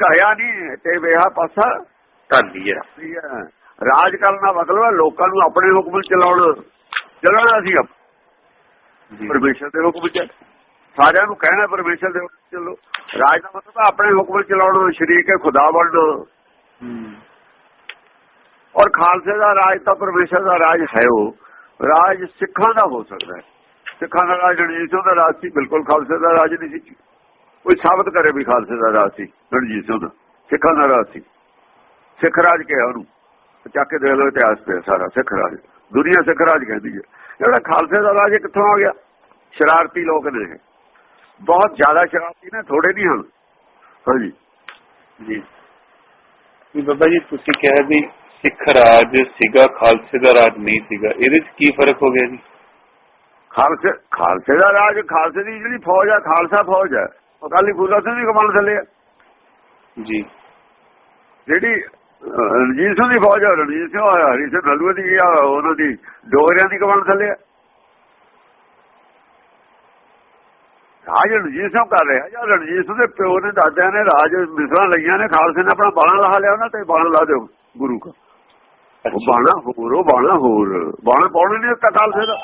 ਢਾਇਆ ਨਹੀਂ ਤੇ ਵੇਹਾ ਪਾਸਾ ਧਾਲੀ ਹੈ। ਰਾਜ ਕਰਨ ਮਤਲਬ ਲੋਕਾਂ ਨੂੰ ਆਪਣੇ ਹੁਕਮ ਚਲਾਉਣ। ਚੱਲਣਾ ਸੀ ਪਰਮੇਸ਼ਰ ਦੇ ਹੁਕਮ ਚ। ਸਾਰਿਆਂ ਨੂੰ ਕਹਿਣਾ ਪਰਮੇਸ਼ਰ ਦੇ ਹੁਕਮ ਚੱਲੋ। ਰਾਜ ਦਾ ਮਤਲਬ ਆਪਣੇ ਹੁਕਮ ਚਲਾਉਣ ਸ਼ਰੀਕ ਹੈ ਖੁਦਾ ਹੂੰ। ਔਰ ਖਾਲਸੇ ਦਾ ਰਾਜ ਤਾਂ ਪਰਮੇਸ਼ਰ ਦਾ ਰਾਜ ਹੈ ਉਹ ਰਾਜ ਸਿੱਖਾਂ ਦਾ ਹੋ ਸਕਦਾ ਹੈ। ਸਿੱਖਾਂ ਦਾ ਰਾਜ ਰਣਜੀਤ ਸਿੰਘ ਦਾ ਰਾਜ ਸੀ ਬਿਲਕੁਲ ਖਾਲਸੇ ਦਾ ਰਾਜ ਨਹੀਂ ਸੀ। ਕੋਈ ਸਾਬਤ ਕਰੇ ਵੀ ਖਾਲਸੇ ਦਾ ਰਾਜ ਸੀ ਰਣਜੀਤ ਸਿੰਘ ਦਾ ਸਿੱਖਾਂ ਦਾ ਰਾਜ ਸੀ। ਸਿੱਖ ਰਾਜ ਕਿਹਾ ਉਹਨੂੰ ਚੱਕ ਕੇ ਦੇਖ ਲਓ ਇਤਿਹਾਸ ਤੇ ਸਾਰਾ ਸਿੱਖ ਰਾਜ ਦੁਨੀਆ ਸਿੱਖ ਰਾਜ ਕਹਿੰਦੀ ਹੈ। ਜਿਹੜਾ ਖਾਲਸੇ ਦਾ ਰਾਜ ਕਿੱਥੋਂ ਆ ਗਿਆ? ਸ਼ਰਾਰਤੀ ਲੋਕ ਨੇ। ਬਹੁਤ ਜ਼ਿਆਦਾ ਸ਼ਰਾਰਤੀ ਨੇ ਥੋੜੇ ਨਹੀਂ ਹਨ। ਹਾਂਜੀ। ਜੀ। ਵੀ ਬਾਬਾ ਜੀ ਤੁਸੀਂ ਕਿਹਾ ਵੀ ਸਿੱਖ ਰਾਜ ਸੀਗਾ ਖਾਲਸੇ ਦਾ ਰਾਜ ਨਹੀਂ ਸੀਗਾ ਇਹਦੇ ਚ ਕੀ ਫ਼ਰਕ ਹੋ ਗਿਆ ਜੀ? ਖਾਲਸੇ ਖਾਲਸੇ ਦਾ ਰਾਜ ਖਾਲਸੇ ਦੀ ਜਿਹੜੀ ਫੌਜ ਹੈ ਖਾਲਸਾ ਫੌਜ ਹੈ ਉਹ ਕਾਲੀ ਫੂਲਾ ਸਿੰਘ ਦੀ ਕਮਾਨ ਥੱਲੇ ਹੈ ਜੀ। ਜਿਹੜੀ ਰਣਜੀਤ ਸਿੰਘ ਦੀ ਫੌਜ ਹੈ ਰਣਜੀਤ ਸਿੰਘ ਹੋਇਆ ਹਰੀ ਸਿੰਘ ਨਲੂਏ ਦੀ ਆ ਉਹਨਾਂ ਦੀ ਡੋਗਰਿਆਂ ਦੀ ਕਮਾਨ ਥੱਲੇ ਹੈ ਰਾਜ ਰਣਜੀਤ ਸਿੰਘ ਕਰ ਰਿਹਾ ਜਾਂ ਰਣਜੀਤ ਸਿੰਘ ਦੇ ਪਿਓ ਨੇ ਦਾਦਿਆਂ ਨੇ ਰਾਜ ਮਿਸਰਾਂ ਲਈਆਂ ਨੇ ਖਾਲਸੇ ਨੇ ਆਪਣਾ ਬਾਣਾ ਲਾ ਲਿਆ ਉਹਨਾਂ ਤੇ ਬਾਣਾ ਲਾ ਦਿਓ ਗੁਰੂ ਕਾ। ਉਹ ਬਾਣਾ ਹੋਰ ਉਹ ਬਾਣਾ ਹੋਰ ਬਾਣਾ ਪਾਉਣਾ ਨਹੀਂ ਦਿੱਤਾ ਖਾਲਸੇ ਦਾ।